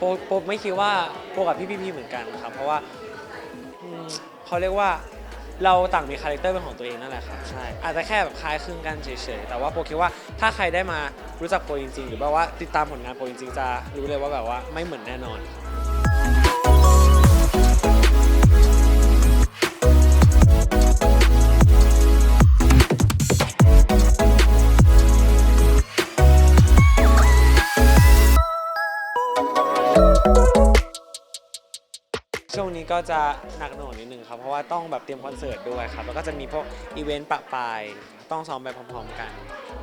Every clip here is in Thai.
โปโปไม่คิดว่าโปกับพี่พีพีเหมือนกันครับ เพราะว่าอืมเขาเรียกว่าเราต่างมีคาแรคเตอร์เป็นของตัวเองนั่นแหละครับใช่อาจจะแค่แบบคล้ายคลึงกันเฉยๆแต่ว่าโปคิดว่าถ้าใครได้มารู้จักโปจริงๆ หรือแบบว่าติดตามผลงานโปจริงๆจะรู้เลยว่าแบบว่าไม่เหมือนแน่นอน วงนี้ก็จะหนักหน่วงนิดนึงครับ เพราะว่าต้องแบบเตรียมคอนเสิร์ตด้วยครับ แล้วก็จะมีพวกอีเวนต์ปะปาย ต้องซ้อมไปพร้อมๆกัน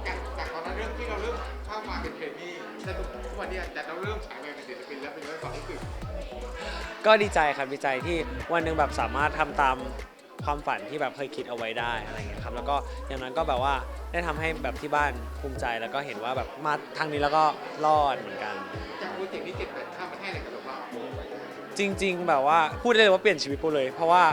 จากจากตอนนั้นเรื่องที่เราเริ่มเข้ามาเป็นเทรนนี่จนถึงทุกวันนี้จะเราเริ่มฉายแววเป็นศิลปินแล้วเป็นเรื่องความรู้สึกก็ดีใจครับดีใจที่วันหนึ่งแบบสามารถทำตามความฝันที่แบบเคยคิดเอาไว้ได้อะไรเงี้ยครับ แล้วก็อย่างนั้นก็แบบว่าได้ทำให้แบบที่บ้านภูมิใจแล้วก็เห็นว่าแบบมาทางนี้แล้วก็รอดเหมือนกัน จากโปรเจกต์นี้เจ็ดแปดข้ามมันให้อะไรกับเราบ้าง จริง ๆ แบบว่าพูดได้เลยว่าเปลี่ยนชีวิตปูเลย เพราะว่า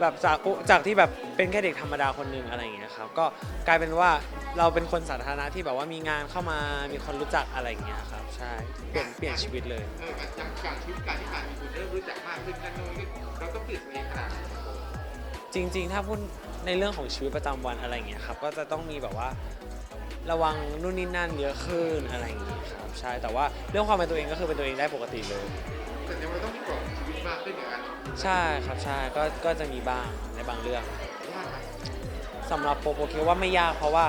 แบบจากจากที่แบบเป็นแค่เด็กธรรมดาคนหนึ่งอะไรอย่างเงี้ยครับก็กลายเป็นว่าเราเป็นคนสาธารณะที่แบบว่ามีงานเข้ามามีคนรู้จักอะไรอย่างเงี้ยครับใช่เปลี่ยนเปลี่ยนชีวิตเลยเออจากจากชีวิตการที่ผ่านมีคนเริ่มรู้จักมากขึ้นนั่นนู่นนี่เราต้องเปลี่ยนตัวเองขนาดไหนจริง ๆ ถ้าพูดในเรื่องของชีวิตประจำวันอะไรอย่างเงี้ยครับก็จะต้องมีแบบว่าระวังนู่นนี่นั่นเยอะขึ้นอะไรอย่างเงี้ยครับใช่แต่ว่าเรื่องความเป็นตัวเองก็คือเป็นตัวเองได้ปกติเลย แต่ในวันเราต้องมีกรอบชีวิตมากขึ้นอย่างนั้นใช่ครับใช่ก็ก็จะมีบ้างในบางเรื่องยากไหมสำหรับโปโปคิดว่าไม่ยากเพราะว่า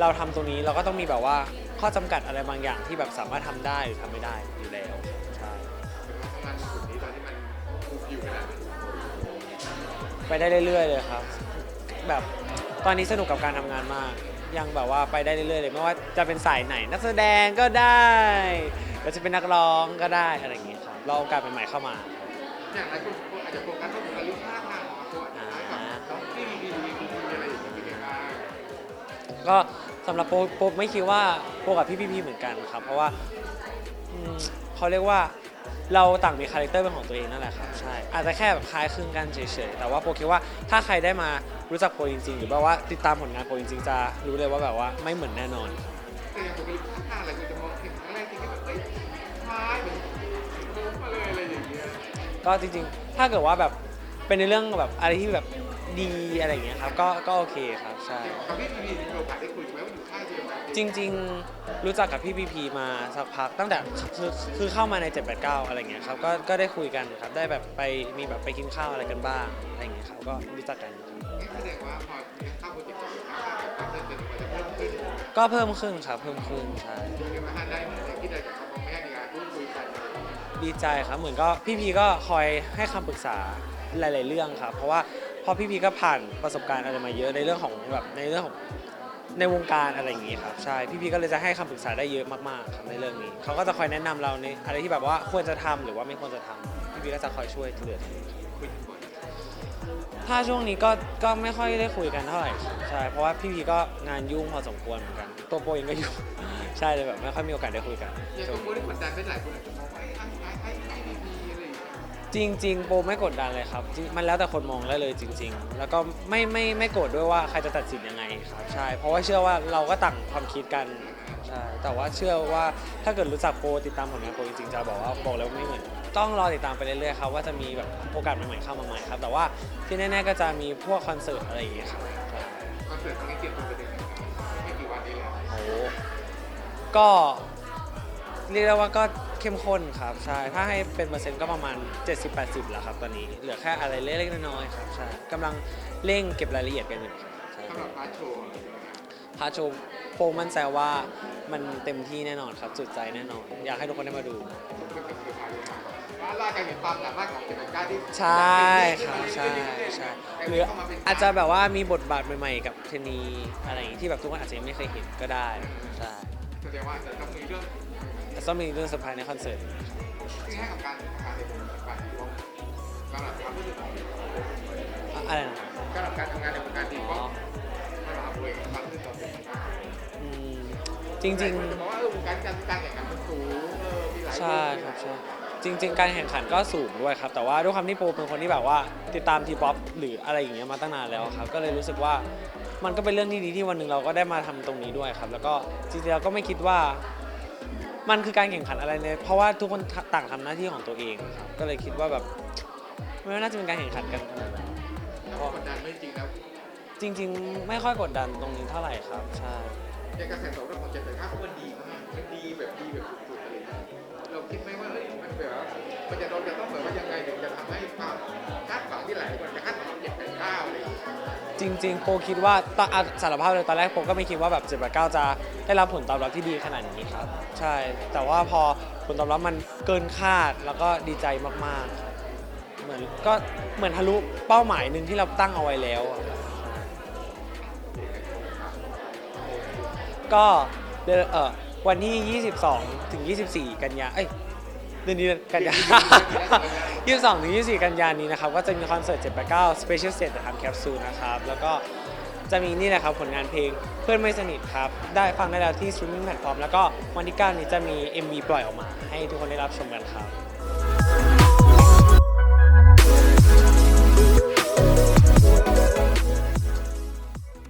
เราทำตรงนี้เราก็ต้องมีแบบว่าข้อจำกัดอะไรบางอย่างที่แบบสามารถทำได้หรือทำไม่ได้อยู่แล้วใช่เป็นการทำงานในจุดนี้ตอนที่มันถูกอยู่ขนาดนี้ไปได้เรื่อยๆเลยครับ แบบตอนนี้สนุกกับการทำงานมาก ยังแบบว่าไปได้เรื่อยๆเลยไม่ว่าจะเป็นสายไหน นักแสดงก็ได้ก็จะเป็นนักร้องก็ได้อะไรอย่างเงี้ยครับ เราโอกาสใหม่ๆเข้ามา อย่างไรคนอาจจะโฟกัสว่าบุคลิกท่าทางของตัวอาจจะคล้ายกับน้องที่ดีดีดีอะไรอย่างเงี้ยเป็นไงบ้างก็สำหรับโปโปไม่คิดว่าโปกับพี่พีพีเหมือนกันครับ เพราะว่าอืมเขาเรียกว่าเราต่างมีคาแรคเตอร์เป็นของตัวเองนั่นแหละครับใช่อาจจะแค่แบบคล้ายคลึงกันเฉยๆแต่ว่าโปคิดว่าถ้าใครได้มารู้จักโปจริงๆ หรือแบบว่าติดตามผลงานโปจริงๆจะรู้เลยว่าแบบว่าไม่เหมือนแน่นอน แต่อย่างบุคลิกท่าทางอะไรคุณจะมองเห็นครั้งแรกที่แบบเฮ้ยคล้ายเหมือน โดนมาเลยอะไรอย่างเงี้ยก็จริงๆ ถ้าเกิดว่าแบบเป็นในเรื่องแบบอะไรที่แบบดีอะไรอย่างเงี้ยครับก็ก็โอเคครับใช่ กับพี่พีมีโอกาสได้คุยไหมว่าอยู่ค่ายเดียวกันจริงๆ รู้จักกับพี่พีพีมาสักพักตั้งแต่คือคือเข้ามาใน 789 อะไรเงี้ยครับก็ก็ได้คุยกันครับได้แบบไปมีแบบไปกินข้าวอะไรกันบ้างอะไรเงี้ยครับก็รู้จักกันครับงั้นแสดงว่าพอเข้าโปรเจกต์กับค่ายกับความสนิทมันจะเพิ่มขึ้นก็เพิ่มขึ้นครับเพิ่มขึ้นใช่เรียกว่าได้เหมือนอย่างที่ได้จากเขา ดีใจครับเหมือนก็พี่พีก็คอยให้คำปรึกษาหลาย ๆ เรื่องครับ เพราะว่าพอพี่พีก็ผ่านประสบการณ์อะไรมาเยอะในเรื่องของแบบในเรื่องของในวงการอะไรอย่างนี้ครับใช่พี่พีก็เลยจะให้คำปรึกษาได้เยอะมาก ๆ ครับในเรื่องนี้เขาก็จะคอยแนะนำเราในอะไรที่แบบว่าควรจะทำหรือว่าไม่ควรจะทำพี่พีก็จะคอยช่วยเหลือ คุยกันบ่อย ถ้าช่วงนี้ก็ก็ไม่ค่อยได้คุยกันเท่าไหร่ครับใช่เพราะว่าพี่พีก็งานยุ่งพอสมควรเหมือนกัน ตัวโปเองก็ยุ่งใช่เลยแบบไม่ค่อยมีโอกาสได้คุยกันอย่างช่วตังวโบนี้ได้กดดันไปหลายคนอาจจะมองว่าไอ้คล้ายคล้ายคล้ายพีพีอะไรอย่างเงี้ยจริง ๆ โปไม่กดดันเลยครับจริงมันแล้วแต่คนมองได้เลยจริง ๆ แล้วก็ไม่ไม่ไม่โกรธด้วยว่าใครจะตัดสินยังไงครับใช่เพราะว่าเชื่อว่าเราก็ต่างความคิดกันใช่แต่ว่าเชื่อว่าถ้าเกิดรู้จักโปติดตามผลงานโปจริงๆจะบอกว่าบอกแล้วาไม่เหมือน ต้องรอติดตามไปเรื่อยๆครับว่าจะมีแบบโอกาสใหม่ๆเข้ามาใหม่ครับแต่ว่าที่แน่ๆก็จะมีพวกคอนเสิร์ตอะไรอย่างเงี้ยครับใช่คอนเสิร์ตครั้งนี้เตรียมตัวไปเดือนไหนไม่กี่วันนี้แล้วโอ้โหก็เรียกได้ว่าก็เข้มข้นครับใช่ถ้าให้เป็นเปอร์เซ็นต์ก็ประมาณ 70-80แล้วครับตอนนี้เหลือแค่อะไรเล็กๆน้อยๆครับใช่กำลังเร่งเก็บรายละเอียดกันอยู่ครับใช่สำหรับพาร์ทโชว์พาร์ทโชว์โปมั่นใจว่ามันเต็มที่แน่นอนครับจุดใจแน่นอน อยากให้ทุกคนได้มาดูก็เป็นคือพาร์ทว่าล่าการเห็นความสามารถของเจมิก้าที่ใช่ครับใช่ใช่หรืออาจจะแบบว่ามีบทบาทใหม่ๆ กับเทนนีอะไรอย่างงี้ที่แบบทุกคนอาจจะยังไม่เคยเห็นก็ได้ใช่แสดงว่าจะต้องมีเรื่องแต่ต้องมีเรื่องเซอร์ไพรส์ในคอนเสิร์ตที่ให้กับการทำงานในวงการดีวงสำหรับความรู้สึกของอะอะไรนะครับสำหรับการทำงานในวงการดีวงสำหรับตัวเองความรู้สึกของตัวเองอืมจริงจะบอกว่าเออวงการการการแข่งขันมันสูงเออมีหลายๆใช่ครับใช่ จริง ๆ การแข่งขันก็สูงด้วยครับ แต่ว่าด้วยความที่โปเป็นคนที่แบบว่า ติดตามทีป๊อปหรืออะไรอย่างเงี้ยมาตั้งนานแล้วครับ ก็เลยรู้สึกว่ามันก็เป็นเรื่องที่ดีที่วันหนึ่งเราก็ได้มาทำตรงนี้ด้วยครับ แล้วก็จริงๆเราก็ไม่คิดว่า มันคือการแข่งขันอะไรเนี่ยเพราะว่าทุกคนต่างทำหน้าที่ของตัวเองครับก็เลยคิดว่าแบบไม่น่าจะเป็นการแข่งขันกันขนาดนั้นกดดันไม่จริงแล้วจริง ๆ ไม่ค่อยกดดันตรงนี้เท่าไหร่ครับ ใช่ ในกระแสตอบรับของเจ็ดแต่ห้าเพรามันดีมากมันดีแบบดีแบบสุดๆเลยเราคิดไหมว่าเฮ้ยมันแบบว่ามันจะเราจะต้องแบบว่ายังไงถึงจะทำให้ความคาดหวังที่หลายคนจะคาดหวังเจ็ดแปดเก้าเงี้ยจริงๆโปคิดว่าตอนอะสารภาพเลยตอนแรกโปก็ไม่คิดว่าแบบ7 8 9จะได้รับผลตอบรับที่ดีขนาดนี้ครับ ใช่ แต่ว่าพอผลตอบรับมันเกินคาดแล้วก็ดีใจมากๆครับเหมือนก็เหมือนทะลุเป้าหมายหนึ่งที่เราตั้งเอาไว้แล้วอะ ก็เดือนเออวันที่ 22 ถึง 24 กันยาเอ้ยเดือนนี้เดือนกันยา 22 ถึง 24 กันยานี้นะครับก็จะมีคอนเสิร์ต 789 Special Set The Time Capsule นะครับ แล้วก็จะมีนี่แหละครับผลงานเพลงเพื่อนไม่สนิทครับ ได้ฟังได้แล้วที่ streaming platform แล้วก็วันที่ 9 นี้จะมี MV ปล่อยออกมา ให้ทุกคนได้รับชมกันครับ